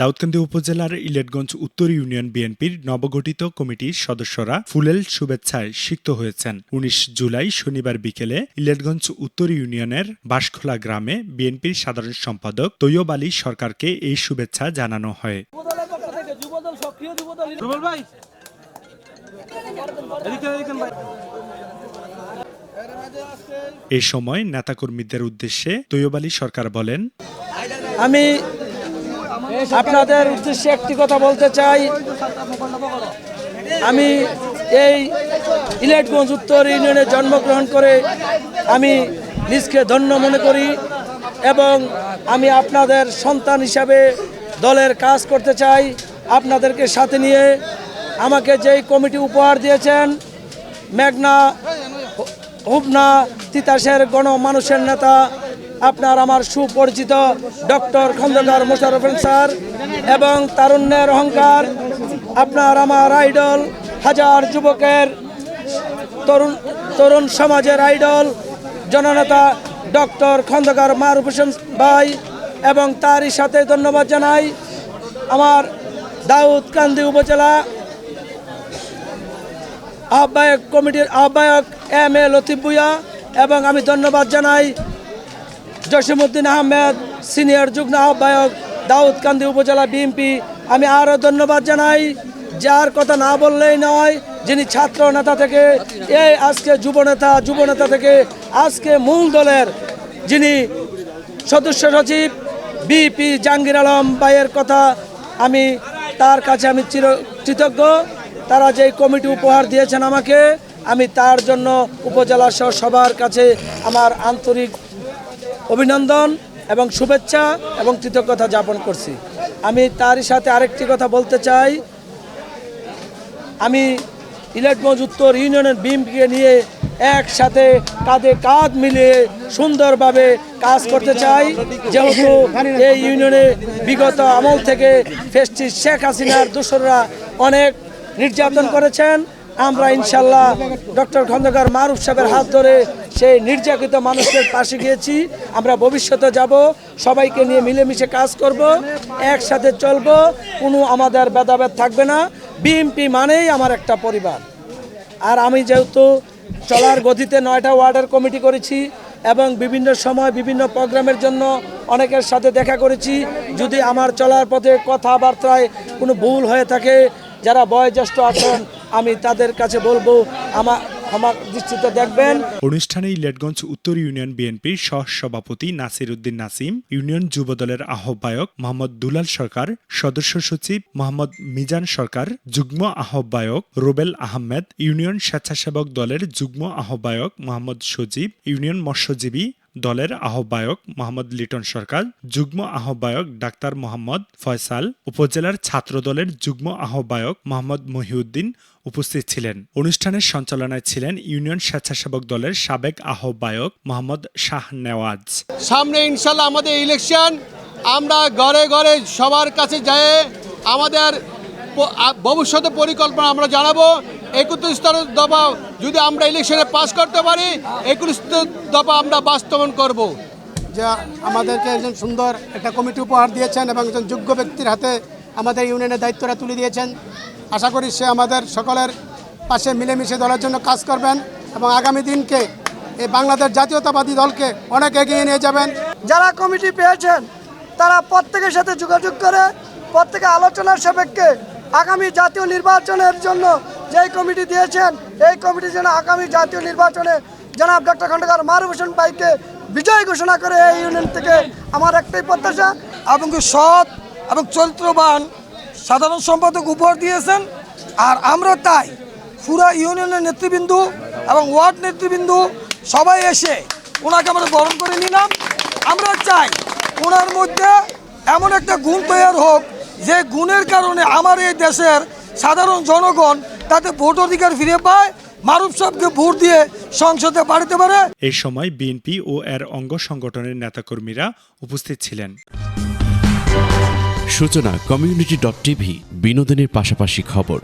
দাউদকান্দি উপজেলার ইলেটগঞ্জ উত্তর ইউনিয়ন বিএনপির নবগঠিত কমিটির সদস্যরা ফুলেল শুভেচ্ছায় সিক্ত হয়েছেন। উনিশ জুলাই শনিবার বিকেলে ইলেটগঞ্জ উত্তর ইউনিয়নের বাঁশখোলা গ্রামে বিএনপির সাধারণ সম্পাদক তৈয়ব আলী সরকারকে এই শুভেচ্ছা জানানো হয়। এ সময় নেতাকর্মীদের উদ্দেশ্যে তৈয়ব আলী সরকার বলেন আমি আপনাদের উদ্দেশ্যে একটি কথা বলতে চাই। আমি এই ইলেটগঞ্জ উত্তর ইউনিয়নে জন্মগ্রহণ করে আমি নিজকে ধন্য মনে করি এবং আমি আপনাদের সন্তান হিসাবে দলের কাজ করতে চাই। আপনাদেরকে সাথে নিয়ে আমাকে যেই কমিটি উপহার দিয়েছেন, মেঘনা, হুবনা, তিতাসের গণমানুষের নেতা আপনার আমার সুপরিচিত ডক্টর খন্দকার মোশারফ স্যার এবং তারুণ্যের অহংকার, আপনার আমার আইডল, হাজার যুবকের তরুণ তরুণ সমাজের আইডল, জননেতা ডক্টর খন্দকার মারুফ হোসেন ভাই এবং তারই সাথে ধন্যবাদ জানাই। আমার দাউদকান্দি উপজেলা আহ্বায়ক কমিটির আহ্বায়ক এম এ লতিফ এবং আমি ধন্যবাদ জানাই জসিমউদ্দিন আহমেদ, সিনিয়র যুগ্ম আহ্বায়ক দাউদকান্দি উপজেলা বিএনপি আমি আরও ধন্যবাদ জানাই, যার কথা না বললেই নয়, যিনি ছাত্র নেতা থেকে, এই আজকে যুবনেতা যুবনেতা থেকে আজকে মূল দলের যিনি সদস্য সচিব বিপি জাহাঙ্গীর আলম ভাইয়ের কথা আমি, তার কাছে আমি চির কৃতজ্ঞ। তারা যেই কমিটি উপহার দিয়েছেন আমাকে, আমি তার জন্য উপজেলা সহ সবার কাছে আমার আন্তরিক অভিনন্দন এবং শুভেচ্ছা এবং কৃতজ্ঞতা যাপন করছি। আমি তারই সাথে আরেকটি কথা বলতে চাই। আমি ইলেটগঞ্জ উত্তর ইউনিয়নের বিএমপিকে নিয়ে একসাথে কাঁধে কাঁধ মিলিয়ে সুন্দরভাবে কাজ করতে চাই। যেহেতু এই ইউনিয়নে বিগত আমল থেকে ফেস্টি শেখ হাসিনার দোসররা অনেক নির্যাতন করেছেন। আমরা ইনশাল্লাহ ডক্টর খন্দকার মারুফ সাহেবের হাত ধরে সেই নির্যাতিত মানুষের পাশে গিয়েছি। আমরা ভবিষ্যতে যাব, সবাইকে নিয়ে মিলেমিশে কাজ করব, একসাথে চলব, কোনো আমাদের ভেদাভেদ থাকবে না। বিএমপি মানেই আমার একটা পরিবার। আর আমি যেহেতু চলার গতিতে নয়টা ওয়ার্ডের কমিটি করেছি এবং বিভিন্ন সময় বিভিন্ন প্রোগ্রামের জন্য অনেকের সাথে দেখা করেছি, যদি আমার চলার পথে কথাবার্তায় কোনো ভুল হয়ে থাকে, যারা বয়োজ্যেষ্ঠ আছেন আমি তাদের কাছে বলব আমার আমার দৃষ্টিতে দেখবেন। অনুষ্ঠানে ইলেটগঞ্জ উত্তর ইউনিয়ন বিএনপির সহ সভাপতি নাসির উদ্দিন নাসিম, ইউনিয়ন যুবদলের আহ্বায়ক মোহাম্মদ দুলাল সরকার, সদস্য সচিব মোহাম্মদ মিজান সরকার, যুগ্ম আহ্বায়ক রুবেল আহমেদ, ইউনিয়ন স্বেচ্ছাসেবক দলের যুগ্ম আহ্বায়ক মোহাম্মদ সজীব, ইউনিয়ন মৎস্যজীবী দলের আহ্বায়ক মোহাম্মদ লিটন সরকার, যুগ্ম আহ্বায়ক ডাক্তার মোহাম্মদ ফয়সাল, উপজেলার ছাত্র দলের যুগ্ম আহ্বায়ক মোহাম্মদ মহিউদ্দিন উপস্থিত ছিলেন। অনুষ্ঠানের সঞ্চালনায় ছিলেন ইউনিয়ন স্বেচ্ছাসেবক দলের সাবেক আহ্বায়ক মোহাম্মদ শাহ নেওয়াজ। সামনে ইনশাল্লাহ আমাদের ইলেকশন আমরা ঘরে ঘরে সবার কাছে যেয়ে আমাদের ভবিষ্যতে পরিকল্পনা আমরা জানাব। একত্রিশ দফা যদি আমরা ইলেকশনে পাস করতে পারি একত্রিশ দফা আমরা বাস্তবায়ন করব। যে আমাদেরকে একজন সুন্দর একটা কমিটি উপহার দিয়েছেন এবং একজন যোগ্য ব্যক্তির হাতে আমাদের ইউনিয়নের দায়িত্বটা তুলে দিয়েছেন। আশা করি সে আমাদের সকলের পাশে মিলেমিশে দলের জন্য কাজ করবেন এবং আগামী দিনকে এই বাংলাদেশ জাতীয়তাবাদী দলকে অনেক এগিয়ে নিয়ে যাবেন। যারা কমিটি পেয়েছেন তারা প্রত্যেকের সাথে যোগাযোগ করে প্রত্যেকে আলোচনার সাপেক্ষে আগামী জাতীয় নির্বাচনের জন্য যেই কমিটি দিয়েছেন, এই কমিটি যেন আগামী জাতীয় নির্বাচনে জনাব ডক্টর খন্দকার মারুফ হোসেন বিজয় ঘোষণা করে এই ইউনিয়ন থেকে আমার একটাই প্রত্যাশা এবং সৎ এবং চরিত্রবান সাধারণ সম্পাদক উপহার দিয়েছেন। আর আমরা তাই পুরা ইউনিয়নের নেতৃবৃন্দ এবং ওয়ার্ড নেতৃবৃন্দ সবাই এসে ওনাকে আমরা বরণ করে নিলাম। আমরা চাই ওনার মধ্যে এমন একটা গুণ তৈরি হোক যে গুণের কারণে আমার এই দেশের সাধারণ জনগণ তাতে ভোট অধিকার ফিরে পায় মারুফ সাহেবকে ভোট দিয়ে সংসদে পাঠাতে পারে। এই সময় বিএনপি ও এর অঙ্গ সংগঠনের নেতাকর্মীরা উপস্থিত ছিলেন। সূচনা কমিউনিটি ডট টিভি বিনোদনের পাশাপাশি খবর।